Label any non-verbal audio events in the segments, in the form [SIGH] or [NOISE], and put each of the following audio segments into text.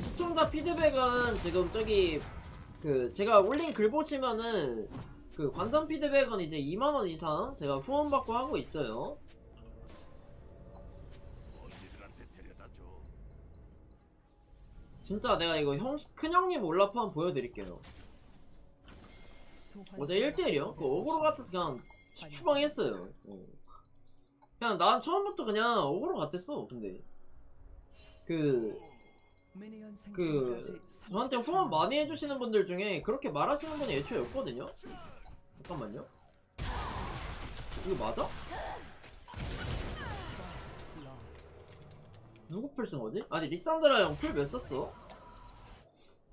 시청자 피드백은 지금 저기 그 제가 올린 글 보시면은 그 관전 피드백은 이제 2만원 이상 제가 후원받고 하고 있어요 진짜 내가 이거 형, 큰형님 올라프 한번 보여드릴게요 어제 1대1이요? 그 어그로 같아서 그냥 추방했어요 어. 그냥 난 처음부터 그냥 어그로 같았어 근데 그 그 저한테 후원 많이 해주시는 분들 중에 그렇게 말하시는 분이 애초에 없거든요? 잠깐만요 이거 맞아? 누구 풀 쓴 거지? 아니 리산드라 형 풀 몇 썼어?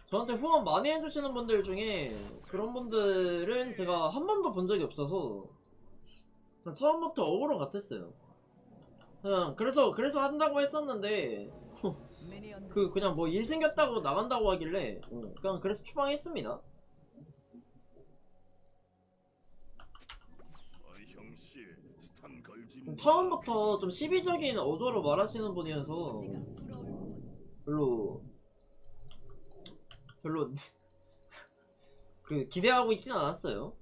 저한테 후원 많이 해주시는 분들 중에 그런 분들은 제가 한 번도 본 적이 없어서 그냥 처음부터 어그로 같았어요 그냥 그래서 그래서 한다고 했었는데 [LAUGHS] 그 그냥 뭐 일 생겼다고 나간다고 하길래 어, 그냥 그래서 추방했습니다. 형씨 스탄 걸지 처음부터 좀 시비적인 어조로 말하시는 분이어서 별로 별로 [LAUGHS] 그 기대하고 있진 않았어요.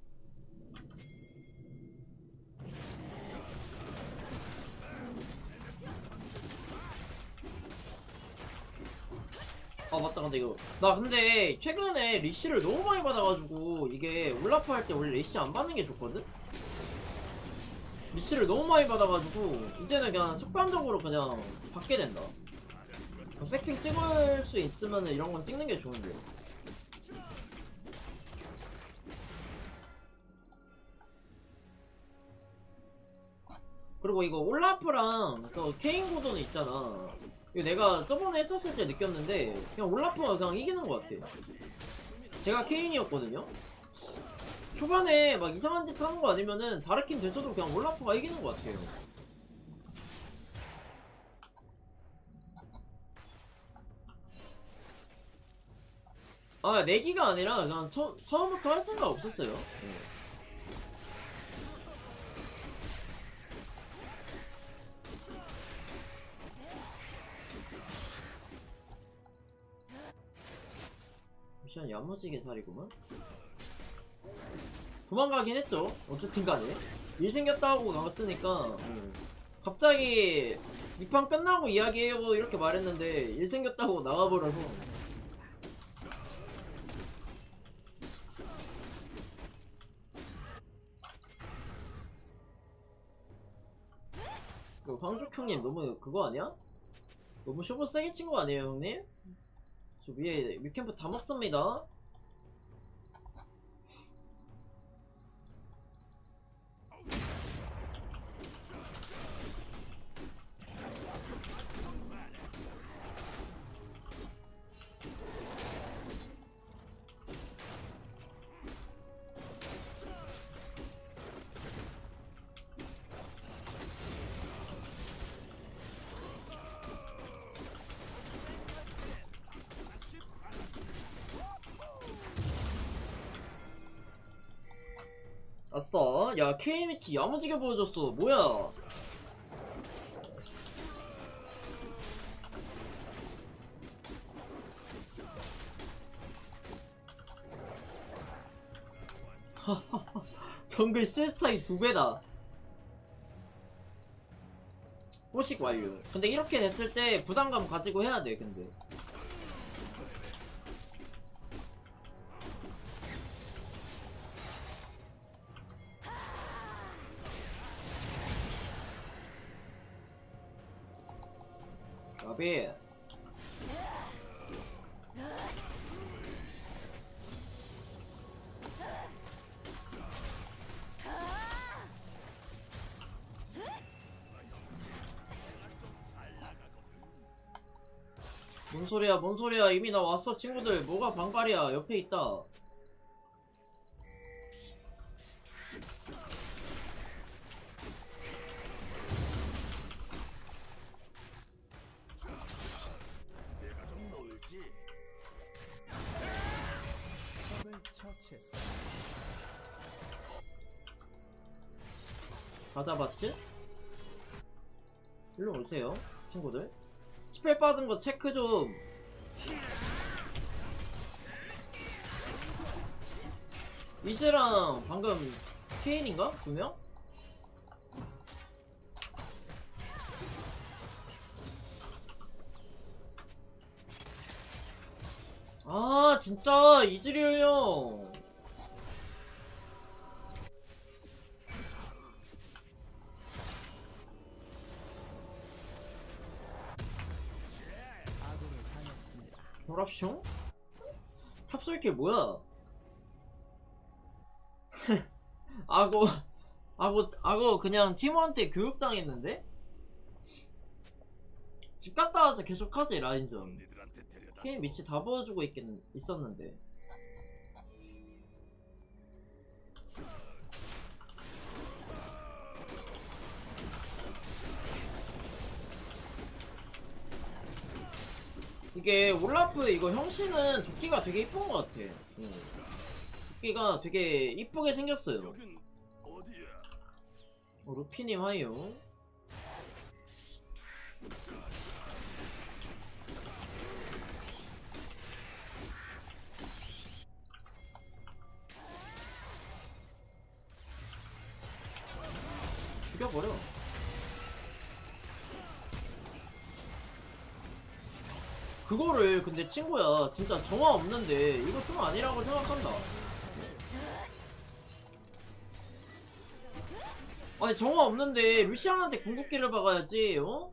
아 맞다 근데 이거 나 근데 최근에 리시를 너무 많이 받아가지고 이게 올라프 할 때 원래 리시 안 받는 게 좋거든? 리시를 너무 많이 받아가지고 이제는 그냥 습관적으로 그냥 받게 된다. 백핑 찍을 수 있으면 이런 건 찍는 게 좋은데. 그리고 이거 올라프랑 저 케인 고도는 있잖아. 이거 내가 저번에 했었을 때 느꼈는데 그냥 올라프가 그냥 이기는 것 같아. 제가 케인이었거든요 초반에 막 이상한 짓 하는 거 아니면은 다르킨 돼서도 그냥 올라프가 이기는 것 같아요. 아 내기가 아니라 그냥 처, 처음부터 할 생각 없었어요. 네. 야무지게 살이구만 도망가긴 했죠 어쨌든 간에 일 생겼다 하고 나갔으니까 음. 갑자기 이 판 끝나고 이야기해요 이렇게 말했는데 일 생겼다고 나가버려서 그 황족 형님 너무 그거 아니야? 너무 쇼부 세게 친 거 아니에요 형님? 저 위에 위캠프 다 먹습니다 아싸 야 KMH 야무지게 보여줬어. 뭐야? [LAUGHS] 정글 CS 두 배다. 호식 완료. 근데 이렇게 됐을 때 부담감 가지고 해야 돼 근데 뭔 소리야 뭔 소리야. 이미 나 왔어 친구들. 뭐가 방발이야. 옆에 있다. 빠진 거 체크 좀 이즈랑 방금 케인인가? 두 명? 아 진짜 이즈리얼 형 랍숑? 탑솔킬 뭐야? 아고 아고 아고 그냥 팀원한테 교육당했는데? 집 갔다 와서 계속 하지 라인전. 케인 밑이 다 보여주고 있긴 있었는데 이게 올라프 이거 형씨는 도끼가 되게 이쁜 것 같아 응. 도끼가 되게 이쁘게 생겼어요? 어, 루피님 하이요 죽여버려 그거를 근데 친구야 진짜 정화 없는데 이거 좀 아니라고 생각한다 아니 정화 없는데 루시안한테 궁극기를 박아야지 어?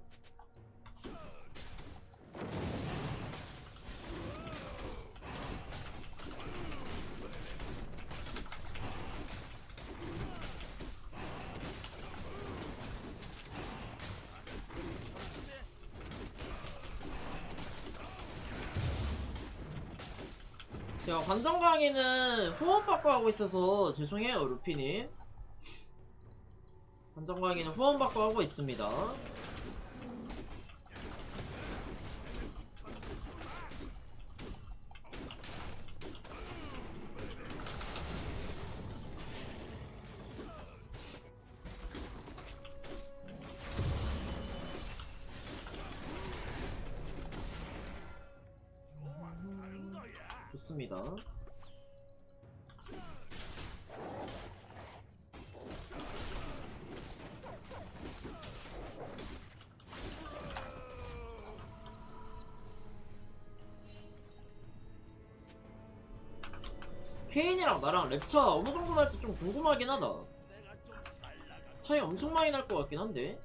자 관전 강의는 후원 받고 하고 있어서 죄송해요 루피님. 관전 강의는 후원 받고 하고 있습니다 나랑 랩차 어느 정도 날지 좀 궁금하긴 하다. 차이 엄청 많이 날 것 같긴 한데.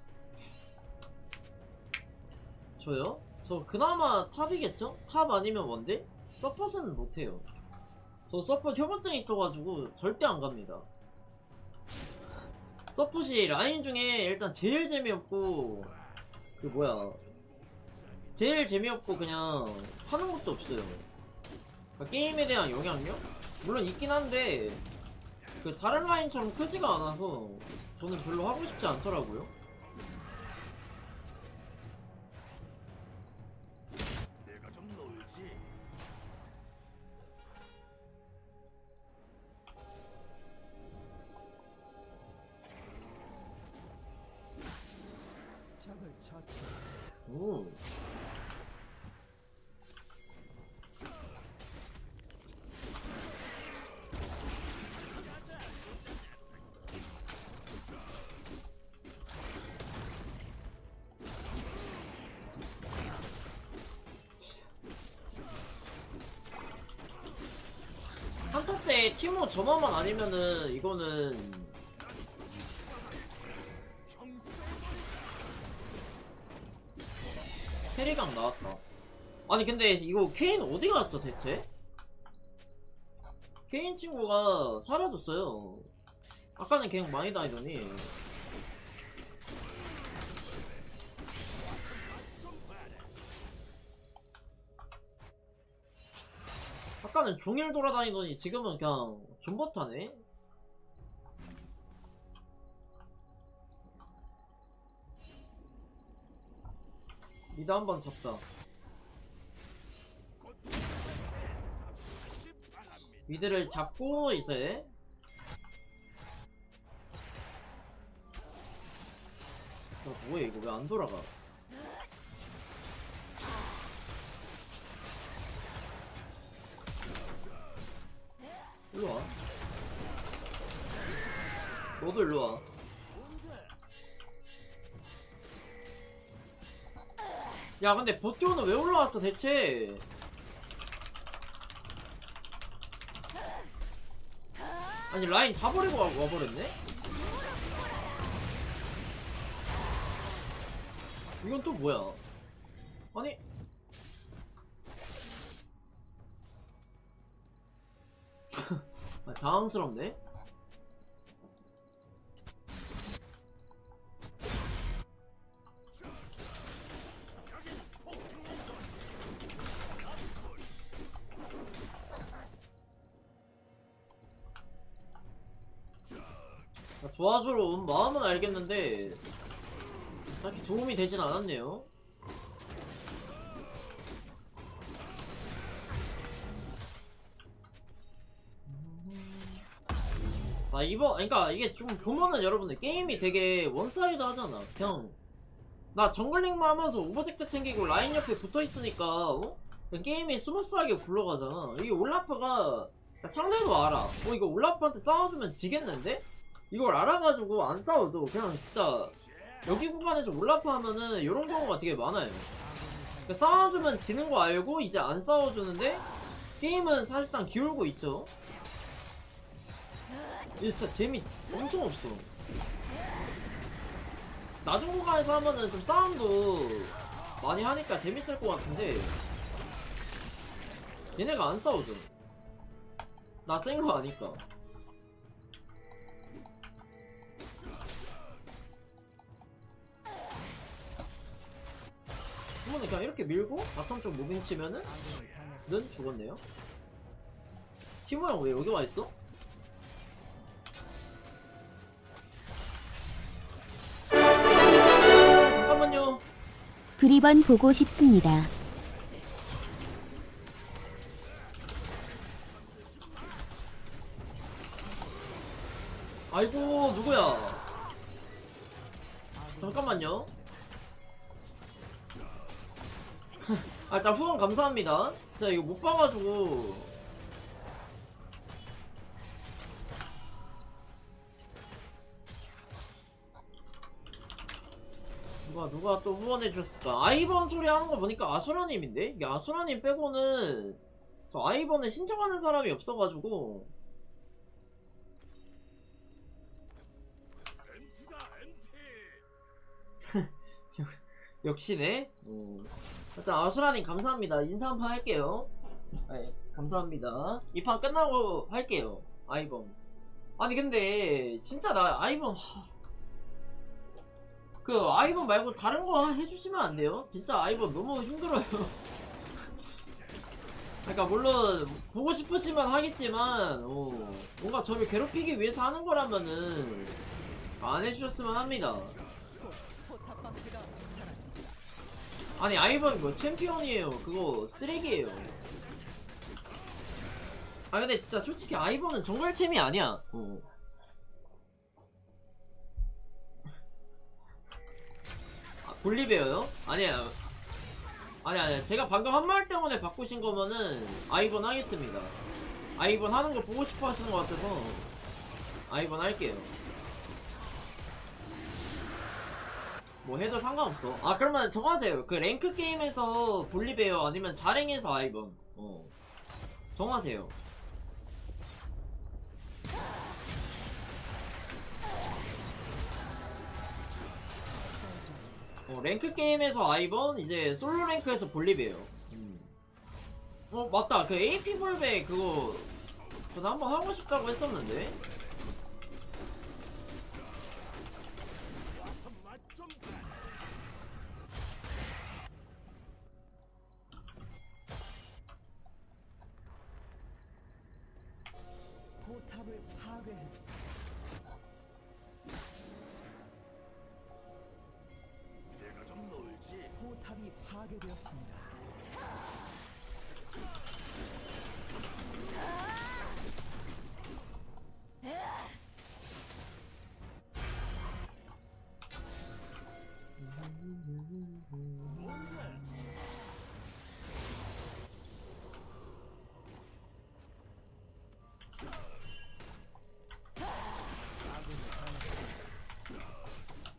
저요? 저 그나마 탑이겠죠? 탑 아니면 원데? 서폿은 못해요. 저 서폿 협원증 있어가지고 절대 안 갑니다. 서폿이 라인 중에 일단 제일 재미없고 그 뭐야 제일 재미없고 그냥 하는 것도 없어요. 그러니까 게임에 대한 영향력? 물론 있긴 한데 그 다른 라인처럼 크지가 않아서 저는 별로 하고 싶지 않더라고요. 때 티모 저만만 아니면은 이거는 캐리강 나왔다. 아니 근데 이거 케인 어디 갔어 대체? 케인 친구가 사라졌어요. 아까는 계속 많이 다니더니. 아까는 종일 돌아다니더니 지금은 그냥 존버타네. 미드 한번 잡자. 바랍니다. 미드를 잡고 이제 어, 뭐야 이거 왜 안 돌아가 너도 일로와. 야 근데 보티오는 왜 올라왔어 대체? 아니 라인 다 버리고 와- 와버렸네? 이건 또 뭐야? 아니. [LAUGHS] 아, 당황스럽네 도와주러 온 마음은 알겠는데 딱히 도움이 되진 않았네요. 아 이번 그러니까 이게 좀 보면은 여러분들 게임이 되게 원사이드 하잖아. 그냥 나 정글링만 하면서 오버젝트 챙기고 라인 옆에 붙어 있으니까 어? 게임이 스무스하게 굴러가잖아. 이게 올라프가 상대도 알아. 어 이거 올라프한테 싸워주면 지겠는데? 이걸 알아가지고 안 싸워도 그냥 진짜 여기 구간에서 올라프 하면은 이런 경우가 되게 많아요. 그러니까 싸워주면 지는 거 알고 이제 안 싸워주는데 게임은 사실상 기울고 있죠. 이게 진짜 재미 엄청 없어. 낮은 구간에서 하면은 좀 싸움도 많이 하니까 재밌을 것 같은데 얘네가 안 싸워줘. 나센 거 아니까. 한번에 그냥 이렇게 밀고 바텀 쪽 무빙 치면은. 는 죽었네요. 티모 형왜 여기 와 있어? 잠깐만요. 브리번 보고 싶습니다. 아이고 누구야? 잠깐만요. 아, 자 후원 감사합니다. 자 이거 못 봐가지고. 누가 누가 또 후원해 주셨을까? 아이번 소리 하는 거 보니까 아수라님인데 이게 아수라님 빼고는 저 아이번을 신청하는 사람이 없어가지고. [LAUGHS] 역시네. 음. 일단 아수라님 감사합니다. 인사 한 판 할게요. 네, 감사합니다. 이 판 끝나고 할게요. 아이번. 아니 근데 진짜 나 아이번 하... 그 아이번 말고 다른 거 해주시면 안 돼요? 진짜 아이번 너무 힘들어요. [LAUGHS] 그러니까 물론 보고 싶으시면 하겠지만 어, 뭔가 저를 괴롭히기 위해서 하는 거라면은 안 해주셨으면 합니다. 아니 아이번 뭐 챔피언이에요. 그거 쓰레기예요. 아 근데 진짜 솔직히 아이번은 정글 챔이 아니야. 어. 아, 볼리베어요? 아니야. 아니 아니 제가 방금 한 말 때문에 바꾸신 거면은 아이번 하겠습니다. 아이번 하는 거 보고 싶어 하시는 것 같아서 아이번 할게요 뭐 해도 상관없어. 아 그러면 저거 하세요. 그 랭크 게임에서 볼리베어 아니면 자랭에서 아이번. 어. 정하세요. 어, 랭크 게임에서 아이번, 이제 솔로 랭크에서 볼리베어. 음. 어 맞다. 그 AP 볼베 그거 저도 한번 하고 싶다고 했었는데.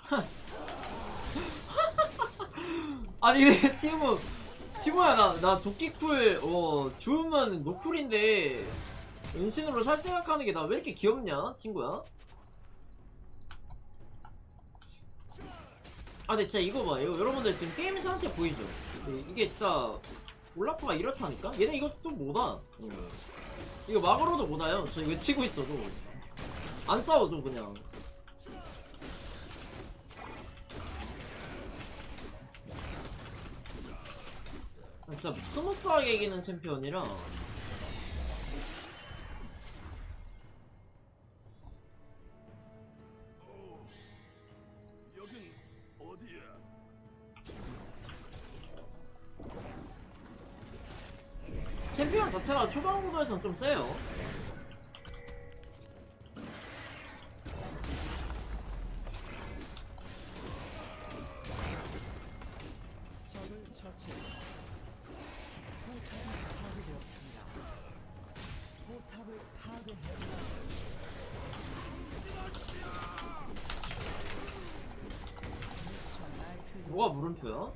[LAUGHS] 아니 근데 티모 티모야 나 나 도끼쿨 어 주우면 노쿨인데 은신으로 살 생각하는 게 나 왜 이렇게 귀엽냐 친구야? 아 근데 진짜 이거 봐 이거 여러분들 지금 게임 상태 보이죠? 이- 이게 진짜 올라프가 이렇다니까? 얘네 이거 또 못와 어. 이거 막으로도 못 와요 저 이거 치고 있어도 안 싸워줘 그냥 진짜 스무스하게 이기는 챔피언이라? 챔피언 자체가 초반 구도에선 좀 세요 뭐가 물음표야?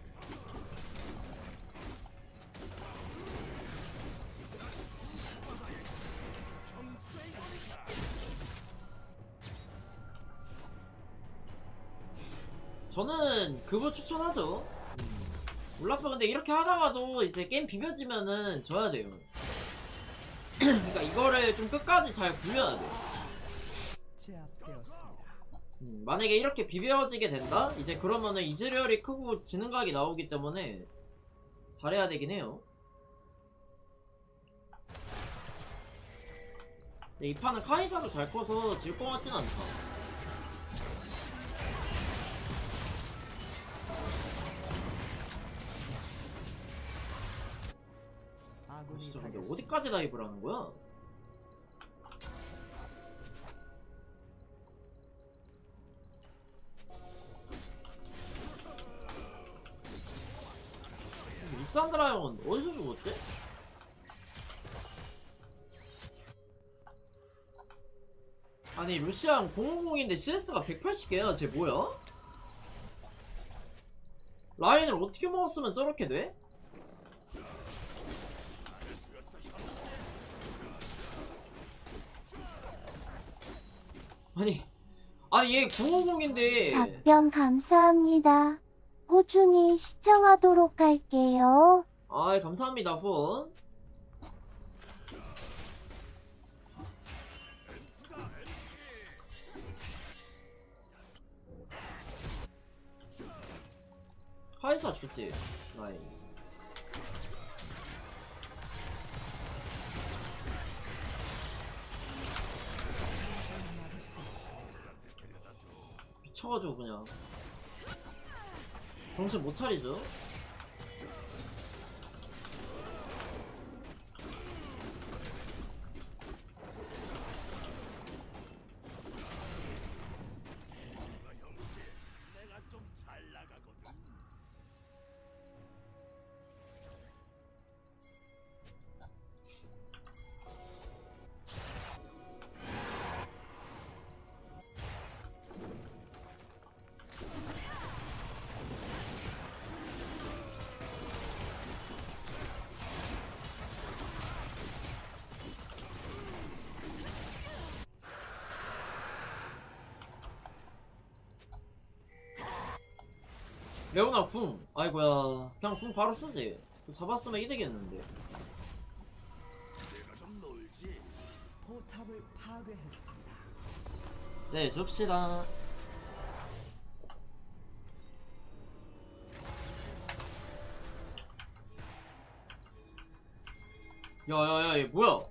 저는 그거 추천하죠. 올라프 근데 이렇게 하다가도 이제 게임 비벼지면은 져야 돼요. [CLEARS THROAT] 그러니까 이거를 좀 끝까지 잘 굴려야 돼. 제 만약에 이렇게 비벼지게 된다? 이제 그러면은 이즈리얼이 크고 지는 각이 나오기 때문에 잘해야 되긴 해요. 근데 이 판은 카이사도 잘 커서 질 것 같진 않다. 아군이 진짜 근데. 어디까지 다이브를 하는 거야? 리산드라 형은 어디서 죽었지? 아니 루시안 050인데 CS가 180개야 쟤 뭐야? 라인을 어떻게 먹었으면 저렇게 돼? 아니 아니 얘 950인데 답변 감사합니다. 꾸준히 시청하도록 할게요. 아이 감사합니다 후원. 카이사 주지 나이 미쳐가지고 그냥. 정신 못 차리죠 레오나 궁. 아이고야. 그냥 궁 바로 쓰지. 잡았으면 이득이었는데. 네 줍시다. 야야야 얘 뭐야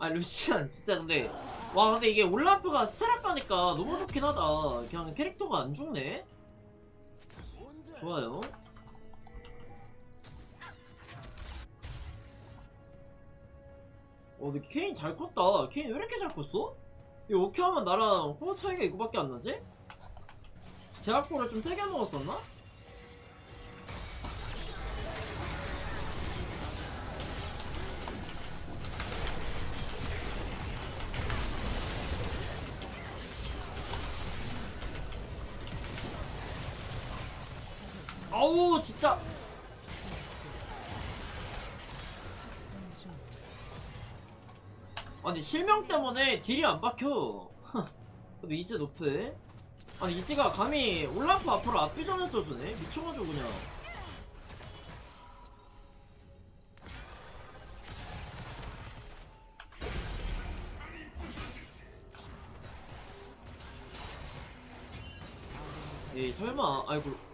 아 루시안 진짜 근데 와 근데 이게 올라프가 스타락 가니까 너무 좋긴 하다 그냥 캐릭터가 안 죽네 좋아요 어 근데 케인 잘 컸다 케인 왜 이렇게 잘 컸어? 이 오케이 하면 나랑 코어 차이가 이거밖에 안 나지? 제약골을 좀 세게 먹었었나? 진짜. 아니 실명 때문에 딜이 안 박혀. 근데 이제 높을 아니 이지가 감히 올라프 앞으로 앞비전을 써주네? 미쳐가지고 그냥. 에이 설마. 아이고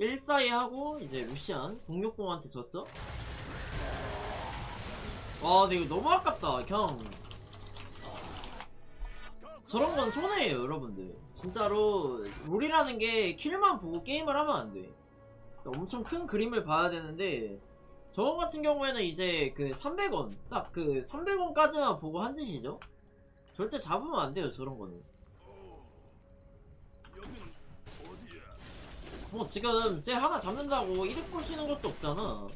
1사이 하고 이제 루시안 공룡공한테 졌죠? 와 근데 이거 너무 아깝다 그냥 저런 건 손해예요 여러분들. 진짜로 롤이라는 게 킬만 보고 게임을 하면 안돼. 엄청 큰 그림을 봐야 되는데 저건 같은 경우에는 이제 그 300원 딱 그 300원까지만 보고 한 짓이죠? 절대 잡으면 안 돼요 저런 거는 뭐 지금 쟤 하나 잡는다고 이득 볼수 있는 것도 없잖아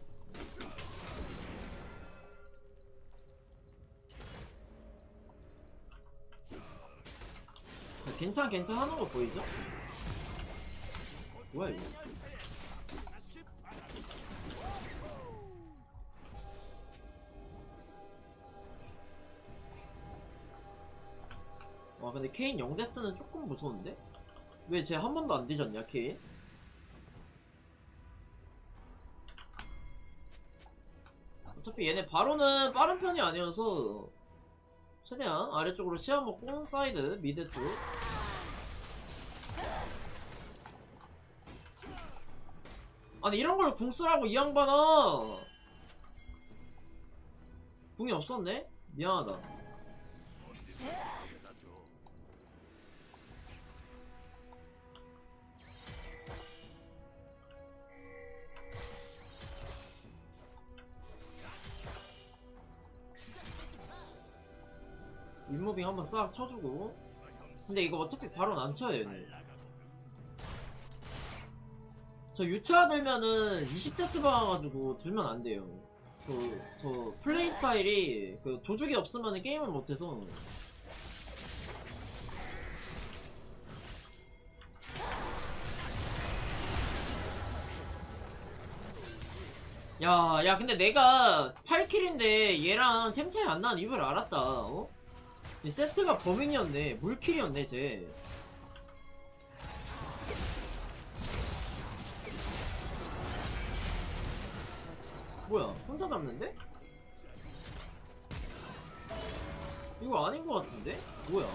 괜찮 괜찮 하는 거 보이죠? 뭐야 이거 와 근데 케인 영데스는 조금 무서운데? 왜 쟤 한 번도 안 뒤졌냐 케인? 어차피 얘네 바로는 빠른 편이 아니어서 최대한 아래쪽으로 시야 먹고 사이드 미드 쪽. 아니 이런 걸 궁수라고 이 양반아! 궁이 없었네? 미안하다 무빙 한번 싹 쳐주고. 근데 이거 어차피 바로 안 쳐요 얘는. 저 유치화 들면은 20데스 박아가지고 들면 안 돼요. 저, 저 플레이 스타일이 그 도죽이 없으면 게임을 못해서. 야, 야, 근데 내가 8킬인데 얘랑 템 차이 안 나는 이유를 알았다, 어? 이 세트가 범인이었네. 물킬이었네, 쟤. 뭐야, 혼자 잡는데? 이거 아닌 것 같은데? 뭐야?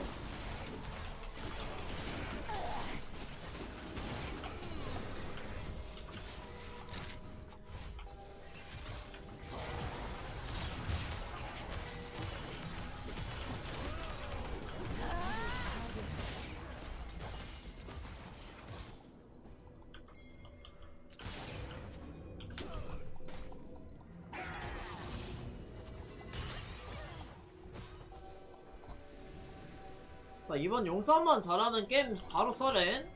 이번 용싸움만 잘하는 게임 바로 써렌.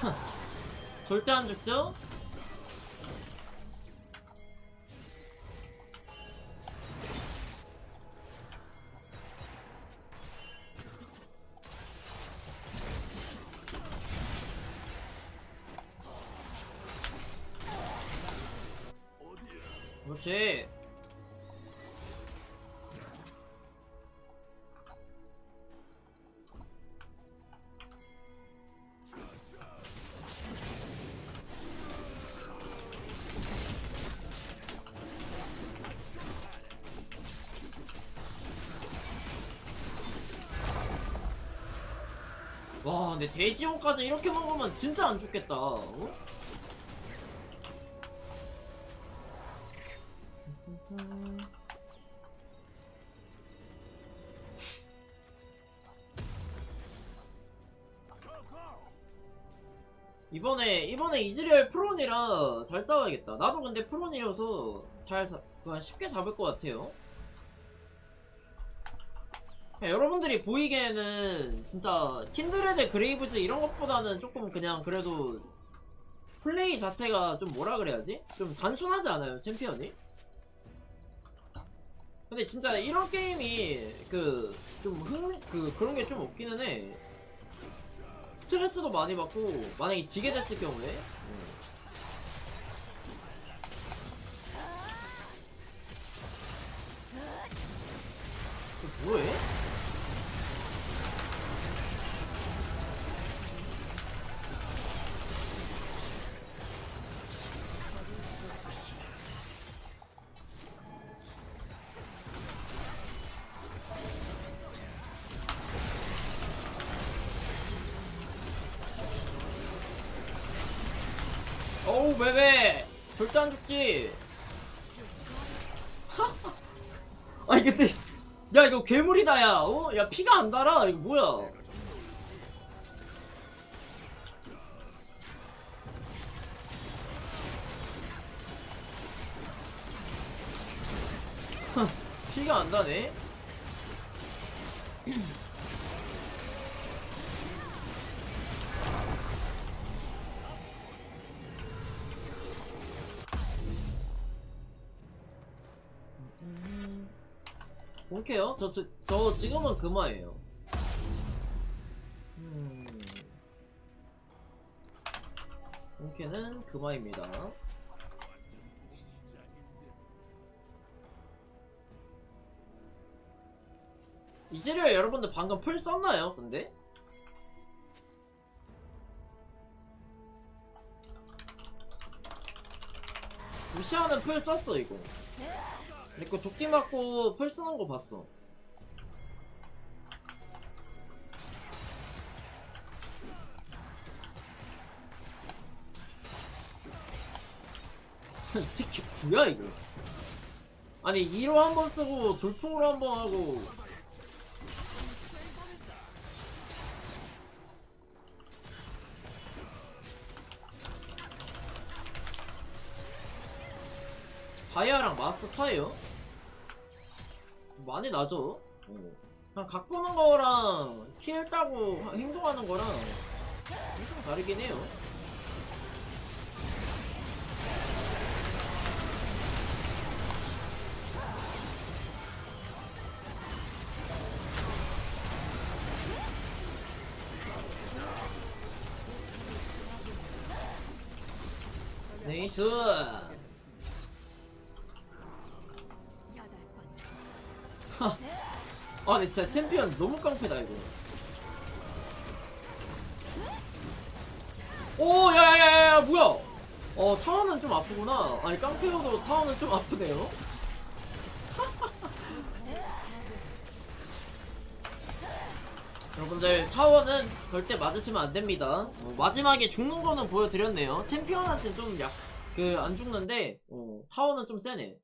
[LAUGHS] 절대 안 죽죠? 그렇지. 와, 근데 돼지용까지 이렇게 먹으면 진짜 안 죽겠다. 어? 이번에 이번에 이즈리얼 프론이라 잘 싸워야겠다. 나도 근데 프론이어서 잘 사- 그냥 쉽게 잡을 것 같아요. 여러분들이 보이기에는 진짜 킨드레드 그레이브즈 이런 것보다는 조금 그냥 그래도 플레이 자체가 좀 뭐라 그래야지? 좀 단순하지 않아요 챔피언이? 근데 진짜 이런 게임이 그 좀 흥, 그 그런 게 좀 없기는 해. 스트레스도 많이 받고 만약에 지게 됐을 경우에 음. 이거 뭐해? 어우 매매 절대 안 죽지. [LAUGHS] 아니 근데 야 이거 괴물이다 야. 어? 야 피가 안 달아. 이거 뭐야? [LAUGHS] 피가 안 다네 오케이요 저, 저, 저 지금은 금화예요 음. 오케이는 금화입니다 이즈리얼 여러분들 방금 풀 썼나요 근데? 루시아는 풀 썼어 이거 그리고 도끼 맞고 풀 쓰는 거 봤어. [LAUGHS] 이 새끼 뭐야 이거? 아니 2로 한 번 쓰고 돌풍으로 한 번 하고. 다이아랑 마스터 차이요? 많이 나죠? 어. 그냥 각 보는 거랑 킬 따고 행동하는 거랑 엄청 다르긴 해요. 네이스! 아 근데 진짜 챔피언 너무 깡패다 이거. 오 야야야야 뭐야? 어 타워는 좀 아프구나. 아니 깡패여도 타워는 좀 아프네요. [LAUGHS] 여러분들 타워는 절대 맞으시면 안됩니다. 어, 마지막에 죽는 거는 보여드렸네요. 챔피언한테 좀 약 그 안 죽는데 어, 타워는 좀 세네